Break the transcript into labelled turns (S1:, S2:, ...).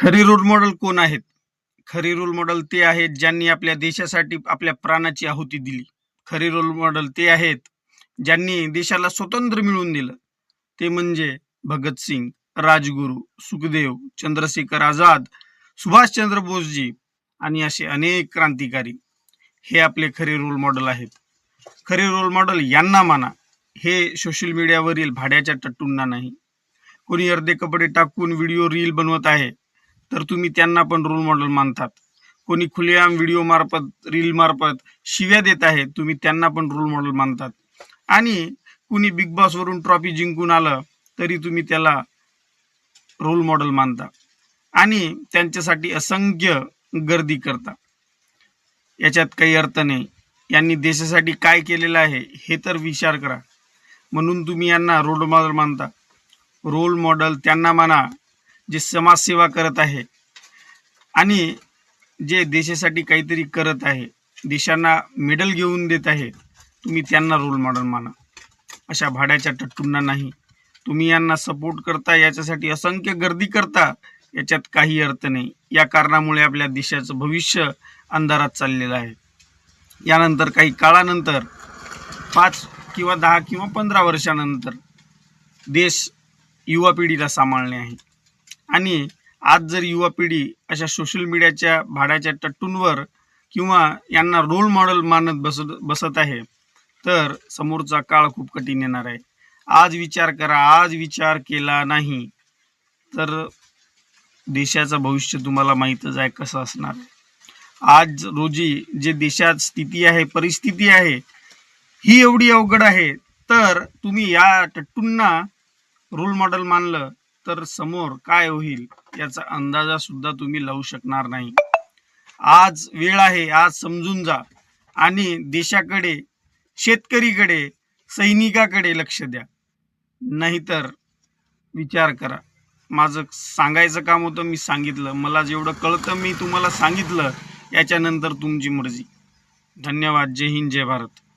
S1: खरी role model कोण आहेत? खरी रोल मॉडेल ते आहेत ज्यांनी आपल्या देशासाठी आपल्या प्राणाची आहुती दिली. खरी रोल मॉडेल ते आहेत ज्यांनी देशाला स्वतंत्र मिळवून दिलं. ते म्हणजे भगतसिंग राजगुरू सुखदेव चंद्रशेखर आझाद सुभाषचंद्र बोसजी आणि असे अनेक क्रांतिकारी. हे आपले खरे रोल मॉडेल आहेत. खरे रोल मॉडेल यांना माना. हे सोशल मीडियावरील भाड्याच्या टट्टूंना नाही. कोणी अर्धे कपडे टाकून व्हिडिओ रील बनवत आहे. तर तुम्ही त्यांना पण रोल मॉडेल मानतात. कोणी खुलेआम व्हिडिओ मार्फत रील मार्फत शिव्या देत आहे तुम्ही त्यांना पण रोल मॉडेल मानतात. आणि कुणी बिग बॉसवरून ट्रॉफी जिंकून आलं तरी तुम्ही त्याला रोल मॉडेल मानता. आणि त्यांच्यासाठी असंख्य गर्दी करता. याच्यात काही अर्थ नाही. यांनी देशासाठी काय केलेलं आहे हे तर विचार करा. म्हणून तुम्ही यांना रोल मॉडेल मानता. रोल मॉडेल त्यांना माना. जे समाजसेवा करत आहे आणि जे देशासाठी काहीतरी करत आहे देशांना मेडल घेऊन देत आहे तुम्ही त्यांना रोल मॉडेल माना. अशा भाड्याच्या टट्टूंना नाही. तुम्ही यांना सपोर्ट करता याच्यासाठी असंख्य गर्दी करता याच्यात काही अर्थ नाही. या कारणामुळे आपल्या देशाचं भविष्य अंधारात चाललेलं आहे. यानंतर काही काळानंतर पाच किंवा दहा किंवा पंधरा वर्षानंतर देश युवा पिढीला सांभाळणे आहे. आणि आज जर युवा पिढी अशा सोशल मीडियाच्या भाड्याच्या टट्टूंवर किंवा यांना रोल मॉडेल मानत बसत बसत आहे तर समोरचा काळ खूप कठीण येणार आहे आज विचार करा आज विचार केला नाही तर देशाचं भविष्य तुम्हाला माहीतच आहे कसं असणार आहे. आज रोजी जे देशात स्थिती आहे परिस्थिती आहे ही एवढी अवघड आहे तर तुम्ही या टट्टूंना रोल मॉडेल मानलं तर समोर काय होईल याचा अंदाजा सुद्धा तुम्ही लावू शकणार नाही. आज वेळ आहे आज समजून जा. आणि देशाकडे शेतकरीकडे सैनिकाकडे लक्ष द्या. नाहीतर विचार करा. माझं सांगायचं काम होतं मी सांगितलं. मला जेवढं कळतं मी तुम्हाला सांगितलं. याच्यानंतर तुमची मर्जी. धन्यवाद. जय हिंद जय भारत.